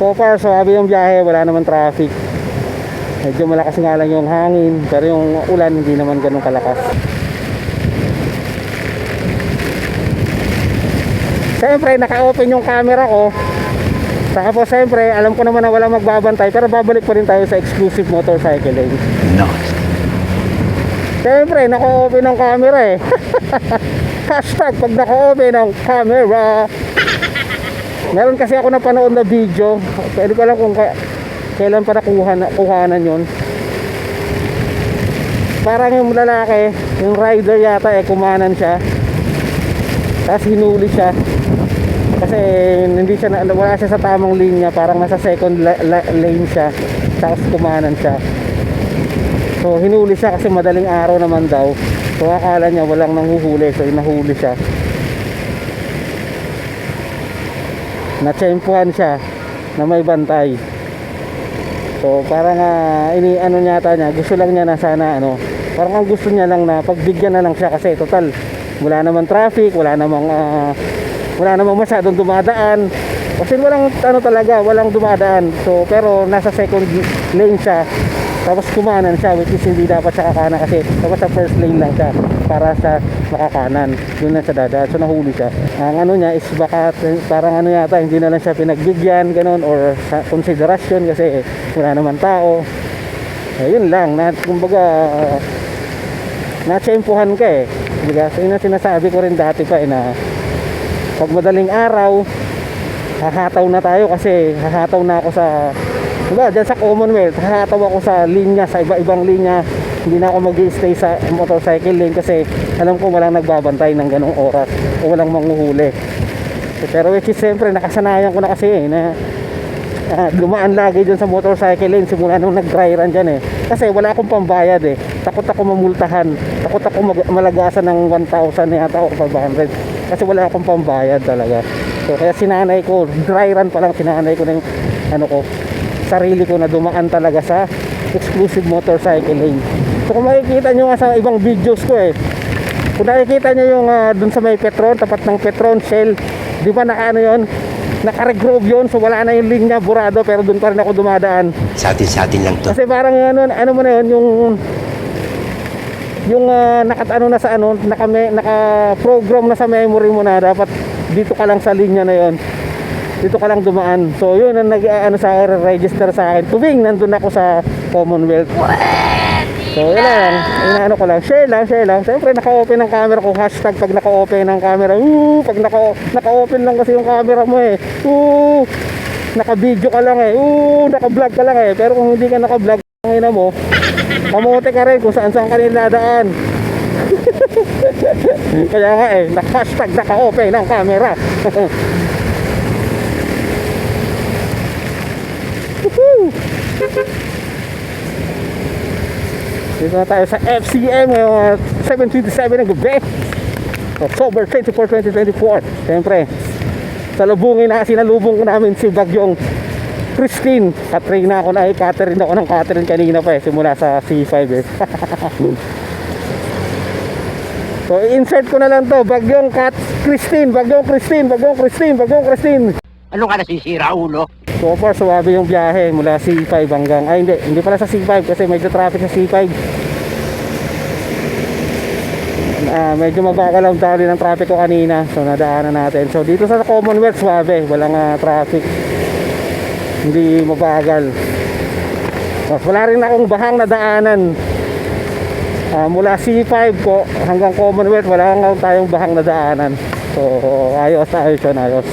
So far, swabe yung biyahe, wala naman traffic. Medyo malakas nga lang yung hangin, pero yung ulan hindi naman ganun kalakas. Siyempre, naka-open yung camera ko. Saka po, siyempre, alam ko naman na wala magbabantay, pero babalik pa rin tayo sa exclusive motorcycle lane. Nice. Siyempre, naka-open ang camera eh. Hashtag pag naka-open ang camera. Meron kasi ako napanood na video. Pwede ko lang kung ka- kailan pa nakuha na, kuhanan yun. Parang yung lalaki, yung rider yata eh, kumanan siya. Tapos hinuli siya. Kasi hindi siya, na, wala siya sa tamang linya. Parang nasa second la- la- lane siya. Tapos kumanan siya. So hinuli siya kasi madaling araw naman daw. So akala niya walang nanghuhuli. So nahuli siya. Natsempuhan siya na may bantay. So parang ah, ini ano niya ata niya, gusto lang niya na sana ano, parang ang gusto niya lang na pagbigyan na lang siya kasi total wala namang traffic, wala namang ah, wala namang masyadong dumadaan. Kasi walang ano talaga, walang dumadaan. So pero nasa second lane siya. Tapos kumanan siya which is hindi dapat siya kakanan kasi dapat sa first lane lang siya para sa makakanan. Doon na siya dadaan. So nahuli siya. Ang ano niya is baka parang ano yata hindi na lang siya pinagbigyan ganun or sa konsiderasyon kasi wala naman tao. Ayun lang. Na, kumbaga uh, natsempuhan ka eh. Diba? So yun sinasabi ko rin dati pa eh na pag madaling araw hahataw na tayo kasi hahataw na ako sa diba dyan sa Commonwealth hahataw ako sa linya sa iba-ibang linya hindi na ako mag stay sa motorcycle lane kasi alam ko walang nagbabantay ng ganong oras o walang manghuhuli. So, pero which is siyempre nakasanayan ko na kasi eh, na ah, dumaan lagi dyan sa motorcycle lane simula nung nag-dry run dyan eh. Kasi wala akong pambayad eh. Takot ako mamultahan. Takot ako mag- malagasan ng 1,000 yata o 500 kasi wala akong pambayad talaga. So kaya sinanay ko dry run pa lang sinanay ko na yung ano ko sarili ko na dumaan talaga sa exclusive motorcycle lane so kung makikita nyo nga sa ibang videos ko eh kung nakikita nyo yung ah, dun sa may Petron tapat ng Petron Shell di ba naka ano yun naka-regrove yun so wala na yung linya burado pero dun pa rin ako dumadaan Sa atin, sa atin lang to. kasi parang ano, ano mo na yun, yung yung uh, nakatano na sa ano, naka, naka program na sa memory mo na dapat dito ka lang sa linya na yon. Dito ka lang dumaan. So yun ang nag ano sa register sa akin. Tubing nandun ako sa Commonwealth. So yun lang, inaano ko lang, share lang, share lang. Siyempre naka-open ang camera ko, hashtag pag naka-open ang camera. Woo, pag naka, naka-open lang kasi yung camera mo eh. Woo, naka-video ka lang eh. Woo, naka-vlog ka lang eh. Pero kung hindi ka naka-vlog, ina mo, kamote ka rin kung saan saan ka niladaan. Kaya nga eh, naka-hashtag naka-open ang camera. Dito na tayo sa FCM ngayong uh, 7.27 ng gabi. October 24, 2024. Siyempre, salubungin na, sinalubong ko namin si Bagyong Christine. Katrina ako na, eh, Catherine ako ng Catherine kanina pa eh, simula sa C5 eh. so, insert ko na lang to, Bagyong Kat Christine, Bagyong Christine, Bagyong Christine, Bagyong Christine. Ano ka nasisira, ulo? So far, suwabe yung biyahe mula C5 hanggang, ay hindi, hindi pala sa C5 kasi medyo traffic sa C5. Ah, medyo mabagal ang dali ng traffic ko kanina. So nadaanan natin. So dito sa Commonwealth, suwabe, walang ah, traffic. Hindi mabagal. Tapos wala rin akong bahang nadaanan. Ah, mula C5 po hanggang Commonwealth, wala lang tayong bahang nadaanan. So ayos, ayos yun, ayos.